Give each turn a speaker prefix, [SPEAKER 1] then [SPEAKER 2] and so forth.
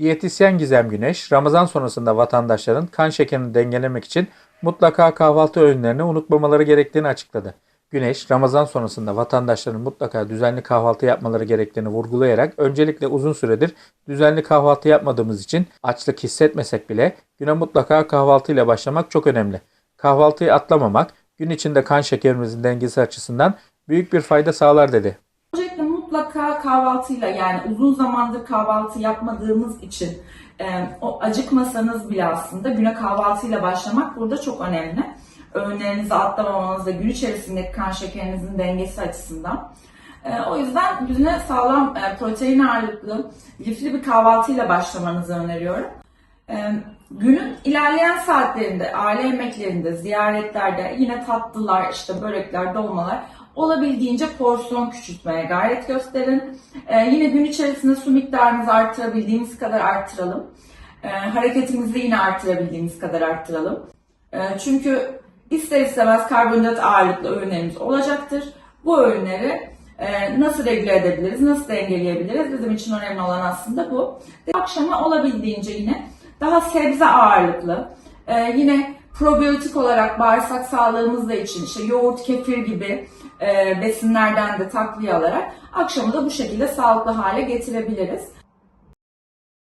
[SPEAKER 1] Diyetisyen Gizem Güneş, Ramazan sonrasında vatandaşların kan şekerini dengelemek için mutlaka kahvaltı öğünlerini unutmamaları gerektiğini açıkladı. Güneş, Ramazan sonrasında vatandaşların mutlaka düzenli kahvaltı yapmaları gerektiğini vurgulayarak öncelikle uzun süredir düzenli kahvaltı yapmadığımız için açlık hissetmesek bile güne mutlaka kahvaltıyla başlamak çok önemli. Kahvaltıyı atlamamak gün içinde kan şekerimizin dengesi açısından büyük bir fayda sağlar dedi.
[SPEAKER 2] Mutlaka kahvaltıyla yani uzun zamandır kahvaltı yapmadığımız için e, o acıkmasanız bile aslında güne kahvaltıyla başlamak burada çok önemli. Öğünlerinizi atlamamanız ve gün içerisindeki kan şekerinizin dengesi açısından. E, o yüzden güne sağlam e, protein ağırlıklı, lifli bir kahvaltıyla başlamanızı öneriyorum. Ee, Günün ilerleyen saatlerinde, aile yemeklerinde, ziyaretlerde yine tatlılar, işte börekler, dolmalar olabildiğince porsiyon küçültmeye gayret gösterin. Ee, yine gün içerisinde su miktarımızı artırabildiğimiz kadar artıralım. Ee, hareketimizi yine artırabildiğimiz kadar artıralım. Ee, çünkü ister istemez karbonhidrat ağırlıklı öğünlerimiz olacaktır. Bu öğünleri e, nasıl regüle edebiliriz, nasıl dengeleyebiliriz bizim için önemli olan aslında bu. Akşama olabildiğince yine daha sebze ağırlıklı, e, yine probiyotik olarak bağırsak sağlığımızda için işte yoğurt, kefir gibi e, besinlerden de takviye alarak akşamı da bu şekilde sağlıklı hale getirebiliriz.